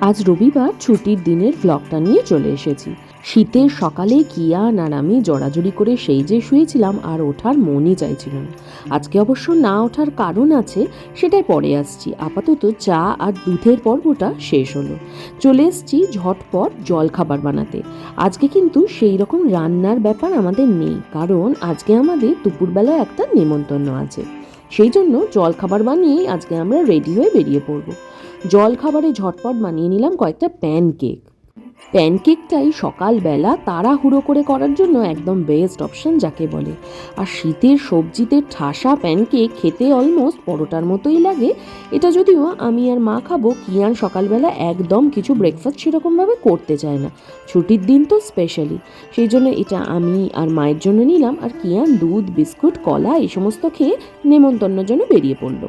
আজ রবিবার ছুটির দিনের ভ্লগটা নিয়ে চলে এসেছি। শীতের সকালে কিয়ান আর আমি জড়াজড়ি করে সেই যে শুয়েছিলাম আর ওঠার মনই চাইছিল না। আজকে অবশ্য না ওঠার কারণ আছে, সেটাই পরে আসছি। আপাতত চা আর দুধের পর্বটা শেষ হলো। চলে এসছি ঝটপট জল খাবার বানাতে। আজকে কিন্তু সেই রকম রান্নার ব্যাপার আমাদের নেই, কারণ আজকে আমাদের দুপুরবেলায় একটা নেমন্তন্ন আছে। সেই জন্য জল খাবার বানিয়েই আজকে আমরা রেডি হয়ে বেরিয়ে পড়ব। জল খাবারে ঝটপট বানিয়ে নিলাম কয়েকটা প্যানকেক প্যানকেকটাই সকালবেলা তাড়াহুড়ো করে করার জন্য একদম বেস্ট অপশন যাকে বলে। আর শীতের সবজিতে ঠাসা প্যানকেক খেতে অলমোস্ট পরোটার মতোই লাগে। এটা যদিও আমি আর মা খাব কিয়ান সকালবেলা একদম কিছু ব্রেকফাস্ট সেরকমভাবে করতে চায় না। ছুটির দিন তো স্পেশালি সেই জন্য এটা আমি আর মায়ের জন্য নিলাম। আর কিয়ান দুধ, বিস্কুট, কলা এই সমস্ত খেয়ে নেমন্তন্নের জন্য বেরিয়ে পড়ল।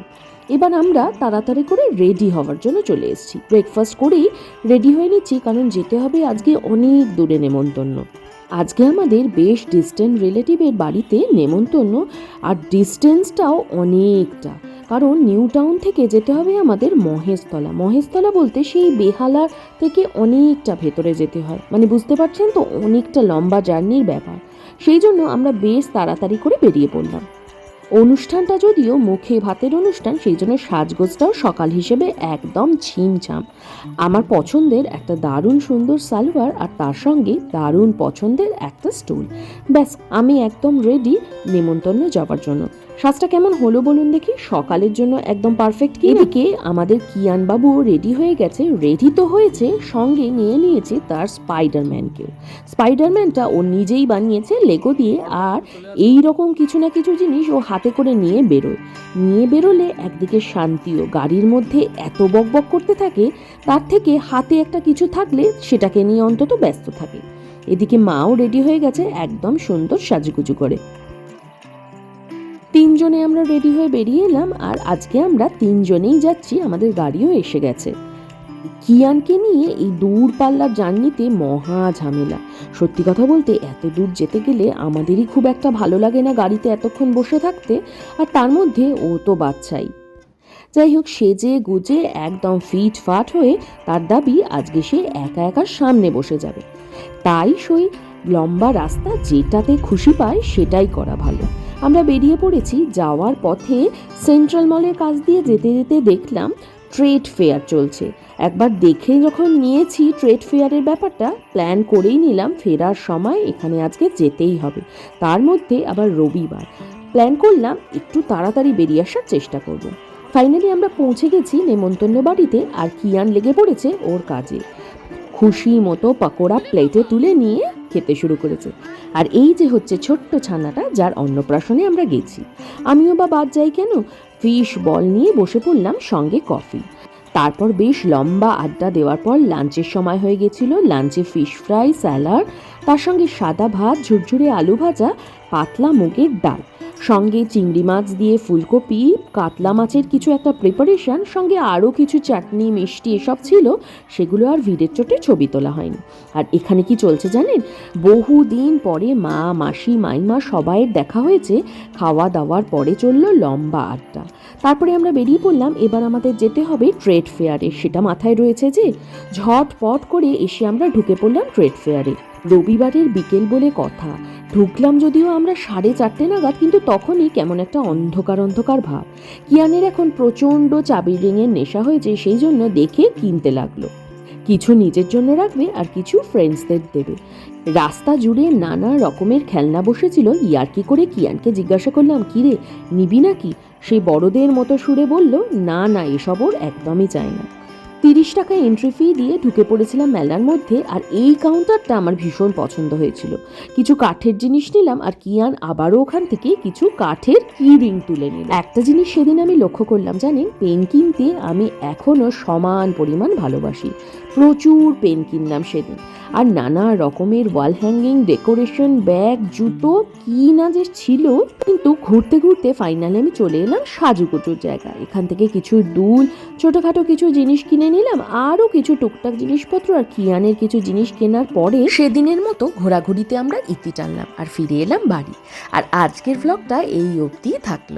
এবার আমরা তাড়াতাড়ি করে রেডি হওয়ার জন্য চলে এসেছি। ব্রেকফাস্ট করেই রেডি হয়ে নিচ্ছি, কারণ যেতে হবে আজকে অনেক দূরে নেমন্তন্ন। আজকে আমাদের বেশ ডিস্টেন্ট রিলেটিভের বাড়িতে নেমন্তন্ন, আর ডিস্টেন্সটাও অনেকটা। কারণ নিউ টাউন থেকে যেতে হবে আমাদের মহেশতলা। মহেশতলা বলতে সেই বেহালার থেকে অনেকটা ভেতরে যেতে হয়। মানে বুঝতে পারছেন তো, অনেকটা লম্বা জার্নির ব্যাপার। সেই জন্য আমরা বেশ তাড়াতাড়ি করে বেরিয়ে পড়লাম। অনুষ্ঠানটা যদিও মুখে ভাতের অনুষ্ঠান, সেই জন্য সাজগোজটাও সকাল হিসেবে একদম ঝিমঝাম। আমার পছন্দের একটা দারুণ সুন্দর সালোয়ার আর তার সঙ্গে দারুণ পছন্দের একটা স্টুল। ব্যাস, আমি একদম রেডি নেমন্তন্ন যাওয়ার জন্য। সাজটা কেমন হলো বলুন দেখি? সকালের জন্য একদম পারফেক্ট কি? এদিকে আমাদের কিয়ান বাবু রেডি হয়ে গেছে? রেডি তো হয়েছে সঙ্গে নিয়ে নিয়েছে তার স্পাইডারম্যানকেও স্পাইডারম্যানটা ও নিজেই বানিয়েছে লেগো দিয়ে আর এই রকম কিছু না কিছু জিনিস ও হাতে করে নিয়ে বেরোয়। নিয়ে বেরোলে একদিকে শান্তিও গাড়ির মধ্যে এত বকবক করতে থাকে তার থেকে হাতে একটা কিছু থাকলে সেটাকে নিয়ে অন্তত ব্যস্ত থাকে। এদিকে মাও রেডি হয়ে গেছে একদম সুন্দর সাজুগুজু করে। তিনজনে আমরা রেডি হয়ে বেরিয়ে এলাম, আর আজকে আমরা তিনজনেই যাচ্ছি, আমাদের গাড়িও এসে গেছে। কিয়ানকে নিয়ে এই দূর পাল্লার জার্নিতে মহা ঝামেলা। সত্যি কথা বলতে, এত দূর যেতে গেলে আমাদেরই খুব একটা ভালো লাগে না গাড়িতে এতক্ষণ বসে থাকতে, আর তার মধ্যে ও তো বাচ্চাই। যাই হোক, সেজে গুজে একদম ফিট ফাট হয়ে তার দাবি, আজকে সে একা একা সামনে বসে যাবে। তাই সই লম্বা রাস্তা যেটাতে খুশি পায়, সেটাই করা ভালো। আমরা বেরিয়ে পড়েছি যাওয়ার পথে সেন্ট্রাল মলের কাছ দিয়ে যেতে যেতে দেখলাম ট্রেড ফেয়ার চলছে। একবার দেখে যখন নিয়েছি ট্রেড ফেয়ারের ব্যাপারটা প্ল্যান করেই নিলাম ফেরার সময় এখানে আজকে যেতেই হবে। তার মধ্যে আবার রবিবার। প্ল্যান করলাম একটু তাড়াতাড়ি বেরিয়ে আসার চেষ্টা করব। ফাইনালি আমরা পৌঁছে গেছি নেমন্তন্ন বাড়িতে আর কিয়ান লেগে পড়েছে ওর কাজে। খুশি মতো পাকোড়া প্লেটে তুলে নিয়ে খেতে শুরু করেছে। আর এই যে হচ্ছে ছোট্ট ছানাটা, যার অন্নপ্রাশনে আমরা গেছি। আমিও বা বাদ যাই কেন? ফিশ বল নিয়ে বসে পড়লাম সঙ্গে কফি তারপর বেশ লম্বা আড্ডা দেওয়ার পর লাঞ্চের সময় হয়ে গেছিল লাঞ্চে ফিশ ফ্রাই স্যালাড তার সঙ্গে সাদা ভাত, ঝুরঝুরে আলু ভাজা, পাতলা মুগের ডাল। সঙ্গে চিংড়ি মাছ দিয়ে ফুলকপি, কাতলা মাছের কিছু একটা প্রিপারেশন সঙ্গে আরও কিছু চাটনি, মিষ্টি এসব ছিল, সেগুলো আর ভিড়ের চোটে ছবি তোলা হয়নি। আর এখানে কি চলছে জানেন? বহু দিন পরে মা, মাসি, মাইমা সবাইয়ের দেখা হয়েছে খাওয়া দাওয়ার পরে চলল লম্বা আড্ডা। তারপরে আমরা বেরিয়ে পড়লাম, এবার আমাদের যেতে হবে ট্রেড ফেয়ারে সেটা মাথায় রয়েছে যে, ঝটপট করে এসে আমরা ঢুকে পড়লাম ট্রেড ফেয়ারে রবিবারের বিকেল বলে কথা। ঢুকলাম যদিও আমরা সাড়ে চারটে নাগাদ, কিন্তু তখনই কেমন একটা অন্ধকার অন্ধকার ভাব। কিয়ানের এখন প্রচণ্ড চাবির রিংয়ের নেশা হয়েছে, সেই জন্য দেখে কিনতে লাগল। কিছু নিজের জন্য রাখবে আর কিছু ফ্রেন্ডসদের দেবে। রাস্তা জুড়ে নানা রকমের খেলনা বসেছিল। ইয়ার্কি করে কিয়ানকে জিজ্ঞাসা করলাম, কিরে, নিবি নাকি? সেই বড়দের মতো সুরে বলল, না না, এসব ওর একদমই চায় না। তিরিশ টাকা এন্ট্রি ফি দিয়ে ঢুকে পড়েছিলাম মেলার মধ্যে, আর এই কাউন্টারটা আমার ভীষণ পছন্দ হয়েছিল। কিছু কাঠের জিনিস নিলাম, আর কিয়ান আবারও ওখান থেকে কিছু কাঠের কি রিং তুলে নিল। একটা জিনিস সেদিন আমি লক্ষ্য করলাম, জানেন? পেন কিনতে আমি এখনও সমান পরিমাণ ভালোবাসি। প্রচুর পেন কিনলাম সেদিন। আর নানা রকমের ওয়াল হ্যাঙ্গিং ডেকোরেশন ব্যাগ জুতো, কি না যে ছিল। কিন্তু ঘুরতে ঘুরতে ফাইনালি আমি চলে এলাম সাজুকুচুর জায়গা এখান থেকে কিছু দুল, ছোটোখাটো কিছু জিনিস কিনে নিলাম আরও কিছু টুকটাক জিনিসপত্র আর কিয়ানের কিছু জিনিস কেনার পরে সেদিনের মতো ঘোরাঘুরিতে আমরা ইতি টানলাম আর ফিরে এলাম বাড়ি। আর আজকের ভ্লগটা এই অবধিই থাকল।